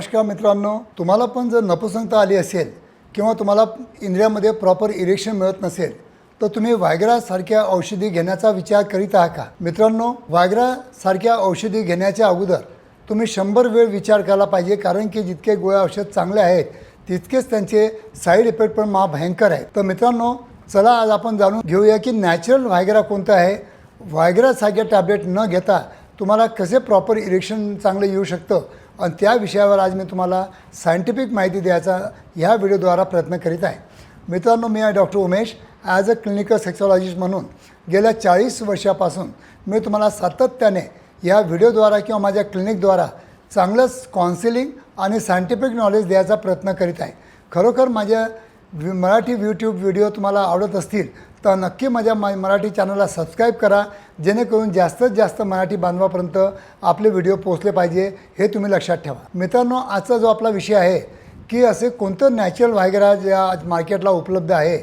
नमस्कार मित्रांनो तुम्हाला पण जर नपुसंगता आली असेल किंवा तुम्हाला इंद्रियामध्ये प्रॉपर इरेक्शन मिळत नसेल तर तुम्ही व्हायग्रासारख्या औषधी घेण्याचा विचार करीत आहात का? मित्रांनो व्हायग्रासारख्या औषधी घेण्याच्या अगोदर तुम्ही शंभर वेळ विचार करायला पाहिजे कारण की जितके गोळ्या औषध चांगले आहेत तितकेच त्यांचे साईड इफेक्ट पण महाभयंकर आहेत. तर मित्रांनो चला आज आपण जाणून घेऊया की नॅचरल व्हायग्रा कोणतं आहे. व्हायग्रासारख्या टॅबलेट न घेता तुम्हाला कसे प्रॉपर इरेक्शन चांगलं येऊ शकतं? आणि त्या विषयावर आज मी तुम्हाला सायंटिफिक माहिती द्यायचा ह्या व्हिडिओद्वारा प्रयत्न करीत आहे. मित्रांनो मी आहे doctor Umesh. As a clinical sexologist म्हणून गेल्या चाळीस वर्षापासून मी तुम्हाला सातत्याने या व्हिडिओद्वारा किंवा माझ्या क्लिनिकद्वारा चांगलंच काउन्सिलिंग आणि सायंटिफिक नॉलेज द्यायचा प्रयत्न करीत आहे. खरोखर माझ्या वि मराठी यूट्यूब व्हिडिओ तुम्हाला आवडत असतील तर नक्की माझ्या मा मराठी चॅनलला सबस्क्राईब करा. जेणेकरून जास्तीत जास्त मराठी बांधवापर्यंत आपले व्हिडिओ पोचले पाहिजे हे तुम्ही लक्षात ठेवा. मित्रांनो आजचा जो आपला विषय आहे की असे कोणतं नॅचरल व्हायग्रा जे आज मार्केटला उपलब्ध आहे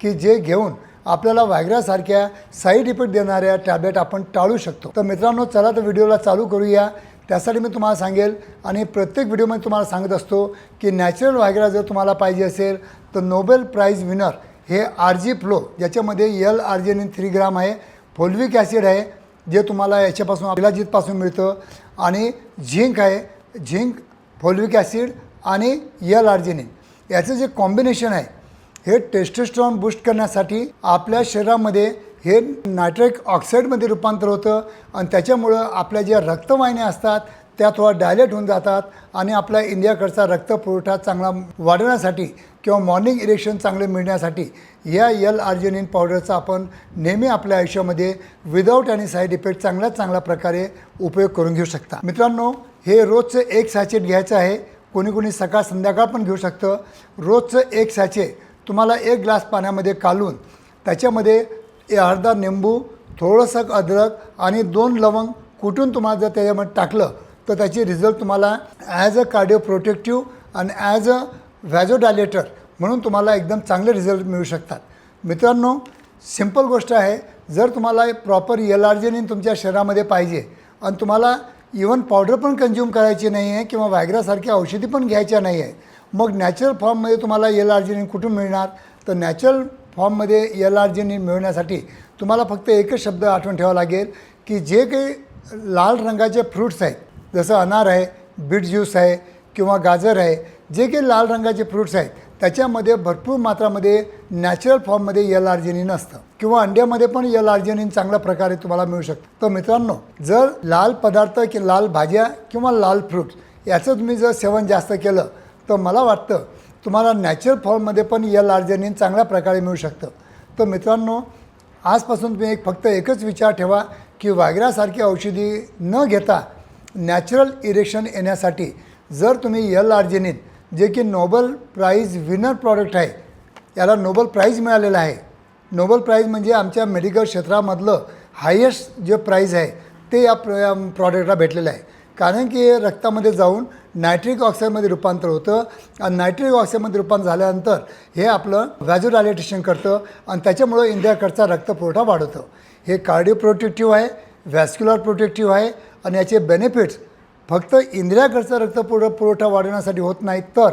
की जे घेऊन आपल्याला व्हायग्रासारख्या साईड इफेक्ट देणाऱ्या टॅबलेट आपण टाळू शकतो. तर मित्रांनो चला तर व्हिडिओला चालू करूया. त्यासाठी मी तुम्हाला सांगेल आणि प्रत्येक व्हिडिओमध्ये तुम्हाला सांगत असतो की नॅचरल व्हायग्रा जर तुम्हाला पाहिजे असेल तर नोबेल प्राईज विनर हे आर जी फ्लो ज्याच्यामध्ये L R G three gram आहे फोल्विक ॲसिड आहे जे तुम्हाला याच्यापासून अभिलाजितपासून मिळतं. आणि झिंक आहे झिंक फोल्विक ॲसिड आणि यल आर्जिनिन याचं जे कॉम्बिनेशन आहे हे टेस्टोस्ट्रॉन बूस्ट करण्यासाठी आपल्या शरीरामध्ये हे नायट्रिक ऑक्साईडमध्ये रूपांतर होतं. आणि त्याच्यामुळं आपल्या ज्या रक्तवाहिन्या असतात त्या थोडा डायलेट होऊन जातात आणि आपल्या इंडियाकडचा रक्तपुरवठा चांगला वाढवण्यासाठी किंवा मॉर्निंग इरेक्शन चांगले मिळण्यासाठी या यल आर्जेनिन पावडरचा आपण नेहमी आपल्या आयुष्यामध्ये विदाऊट आणि साईड इफेक्ट चांगल्या चांगल्या प्रकारे उपयोग करून घेऊ शकता. मित्रांनो हे रोजचं एक सॅचेट घ्यायचं आहे. कोणी कोणी सकाळ संध्याकाळ पण घेऊ शकतं. रोजचं एक सॅचे तुम्हाला एक ग्लास पाण्यामध्ये कालून त्याच्यामध्ये अर्धा निंबू थोडंसं अद्रक आणि दोन लवंग कुठून तुम्हाला जर त्याच्यामध्ये टाकलं तर त्याची रिझल्ट तुम्हाला ॲज अ कार्डिओ प्रोटेक्टिव्ह आणि ॲज अ व्हॅजोडायलेटर म्हणून तुम्हाला एकदम चांगले रिझल्ट मिळू शकतात. मित्रांनो सिंपल गोष्ट आहे जर तुम्हाला प्रॉपर एलार्जेनिन तुमच्या शरीरामध्ये पाहिजे आणि तुम्हाला इवन पावडर पण कंझ्युम करायची नाही आहे किंवा व्हायग्रासारख्या औषधी पण घ्यायच्या नाही आहे मग नॅचरल फॉर्ममध्ये तुम्हाला एलार्जेनिन कुठून मिळणार? तर नॅचरल फॉर्ममध्ये एल आर्जेनिन मिळवण्यासाठी तुम्हाला फक्त एकच शब्द आठवण ठेवावा लागेल की जे काही लाल रंगाचे फ्रूट्स आहेत जसं अनार आहे बीट ज्यूस आहे किंवा गाजर आहे जे काही लाल रंगाचे फ्रूट्स आहेत त्याच्यामध्ये भरपूर मात्रामध्ये नॅचरल फॉर्ममध्ये यल आर्जेनिन असतं. किंवा अंड्यामध्ये पण यल आर्जेनिन चांगल्या प्रकारे तुम्हाला मिळू शकतं. तर मित्रांनो जर लाल पदार्थ की लाल भाज्या किंवा लाल फ्रूट्स याचं तुम्ही जर सेवन जास्त केलं तर मला वाटतं तुम्हाला नॅचरल फॉर्ममध्ये पण यल आर्जेनिन चांगल्या प्रकारे मिळू शकतं. तर मित्रांनो आजपासून तुम्ही एक फक्त एकच विचार ठेवा की वागऱ्यासारखी औषधी न घेता नॅचरल इरेक्शन येण्यासाठी जर तुम्ही यल आर्जेनिन जे की नोबल प्राईज विनर प्रॉडक्ट आहे याला नोबल प्राईज मिळालेलं आहे. नोबल प्राईज म्हणजे आमच्या मेडिकल क्षेत्रामधलं हायेस्ट जे प्राईज आहे ते या प्र प्रॉडक्टला भेटलेलं आहे. कारण की हे रक्तामध्ये जाऊन नायट्रिक ऑक्साईडमध्ये रूपांतर होतं आणि नायट्रिक ऑक्साईडमध्ये रूपांतर झाल्यानंतर हे आपलं व्हॅजोडायलेटेशन करतं आणि त्याच्यामुळं इंडियाकडचा रक्तपुरवठा वाढवतं. हे कार्डिओ प्रोटेक्टिव्ह आहे व्हॅस्क्युलर प्रोटेक्टिव्ह आहे आणि याचे बेनिफिट्स फक्त इंद्रियाकडचा रक्तपुर पुरवठा वाढवण्यासाठी होत नाहीत. तर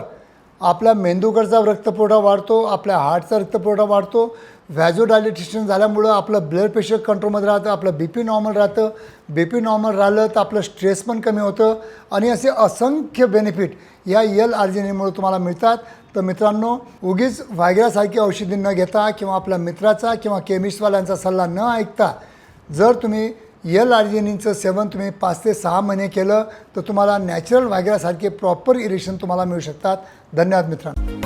आपल्या मेंदूकडचा रक्तपुरवठा वाढतो आपल्या हार्टचा रक्तपुरवठा वाढतो व्हॅजोडायलिटेशन झाल्यामुळं आपलं ब्लड प्रेशर कंट्रोलमध्ये राहतं आपलं बी पी नॉर्मल राहतं. बी पी नॉर्मल राहिलं तर आपलं स्ट्रेस पण कमी होतं. आणि असे असंख्य बेनिफिट या यल आर्जिनीमुळे तुम्हाला मिळतात. तर मित्रांनो उगीच व्हायग्रासारखी औषधी न घेता किंवा आपल्या मित्राचा किंवा केमिस्टवाल्यांचा सल्ला न ऐकता जर तुम्ही यल आर्जेनिनचं सेवन तुम्ही पाच ते सहा महिने केलं तर तुम्हाला नॅचरल व्हायग्रासारखे प्रॉपर इरेक्शन तुम्हाला मिळू शकतात. धन्यवाद मित्रांनो.